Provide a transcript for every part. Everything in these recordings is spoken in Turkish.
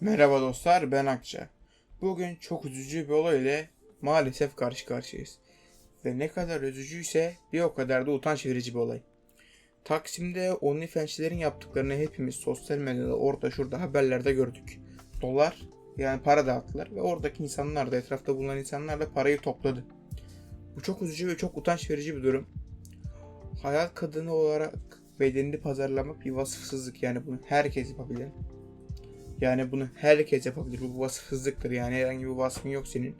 Merhaba dostlar ben Akça. Bugün çok üzücü bir olay ile maalesef karşı karşıyayız. Ve ne kadar üzücüyse bir o kadar da utanç verici bir olay. Taksim'de OnlyFans'çilerin yaptıklarını hepimiz sosyal medyada orada şurada haberlerde gördük. Dolar yani para dağıttılar ve oradaki insanlar da etrafta bulunan insanlar da parayı topladı. Bu çok üzücü ve çok utanç verici bir durum. Hayal kadını olarak bedenini pazarlamak bir vasıfsızlık yani bunu herkes yapabilir. Yani bunu herkes yapabilir. Bu vasıfsızlıktır. Yani herhangi bir vasfın yok senin.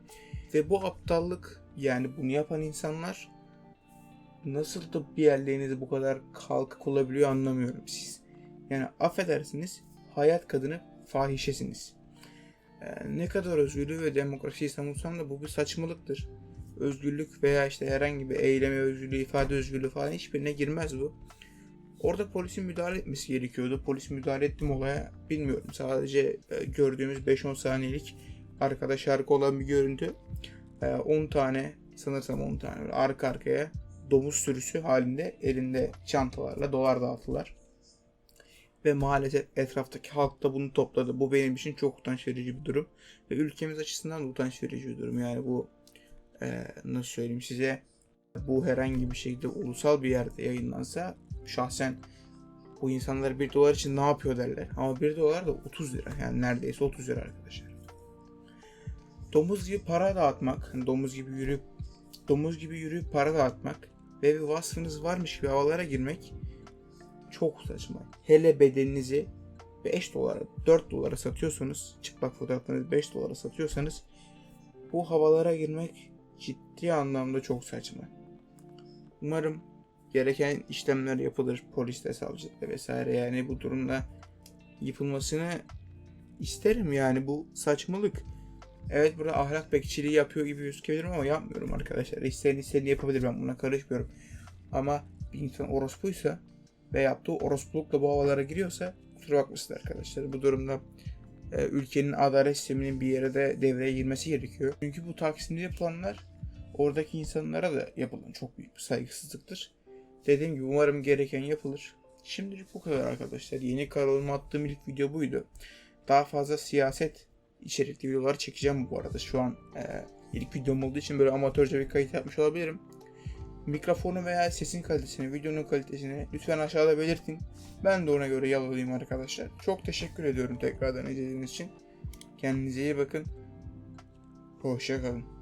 Ve bu aptallık yani bunu yapan insanlar nasıl da bir yerlerinizi bu kadar kalkık olabiliyor anlamıyorum siz. Yani affedersiniz hayat kadını fahişesiniz. Ee, ne kadar özgürlüğü ve demokrasiyi savunsam da bu bir saçmalıktır. Özgürlük veya işte herhangi bir eyleme özgürlüğü, ifade özgürlüğü falan hiçbirine girmez bu. Orada polisin müdahale etmesi gerekiyordu. Polis müdahale etti mi olaya bilmiyorum. Sadece e, gördüğümüz 5-10 saniyelik arkada şarkı olan bir görüntü. E, 10 tane sanırsam 10 tane arka arkaya domuz sürüsü halinde elinde çantalarla dolar dağıttılar. Ve maalesef etraftaki halk da bunu topladı. Bu benim için çok utanç verici bir durum. Ve ülkemiz açısından da utanç verici bir durum. Yani bu e, nasıl söyleyeyim size bu herhangi bir şekilde ulusal bir yerde yayınlansa şahsen bu insanlar 1 dolar için ne yapıyor derler. Ama 1 dolar da 30 lira. Yani neredeyse 30 lira arkadaşlar. Domuz gibi para dağıtmak, hani domuz gibi yürüyüp domuz gibi yürüyüp para dağıtmak ve bir vasfınız varmış gibi havalara girmek çok saçma. Hele bedeninizi 5 dolara, 4 dolara satıyorsanız, çıplak fotoğraflarınızı 5 dolara satıyorsanız bu havalara girmek ciddi anlamda çok saçma. Umarım gereken işlemler yapılır poliste, savcılıkta vesaire. Yani bu durumda yapılmasını isterim yani bu saçmalık. Evet burada ahlak bekçiliği yapıyor gibi gözükebilirim ama yapmıyorum arkadaşlar. İsteyen istediğini yapabilir ben buna karışmıyorum. Ama bir insan orospuysa ve yaptığı orospulukla bu havalara giriyorsa kusura bakmasın arkadaşlar. Bu durumda e, ülkenin adalet sisteminin bir yere de devreye girmesi gerekiyor. Çünkü bu Taksim'de yapılanlar oradaki insanlara da yapılan çok büyük bir saygısızlıktır. Dediğim gibi umarım gereken yapılır. Şimdilik bu kadar arkadaşlar. Yeni kanalıma attığım ilk video buydu. Daha fazla siyaset içerikli videolar çekeceğim bu arada. Şu an e, ilk videom olduğu için böyle amatörce bir kayıt yapmış olabilirim. Mikrofonu veya sesin kalitesini, videonun kalitesini lütfen aşağıda belirtin. Ben de ona göre yol alayım arkadaşlar. Çok teşekkür ediyorum tekrardan izlediğiniz için. Kendinize iyi bakın. Hoşça kalın.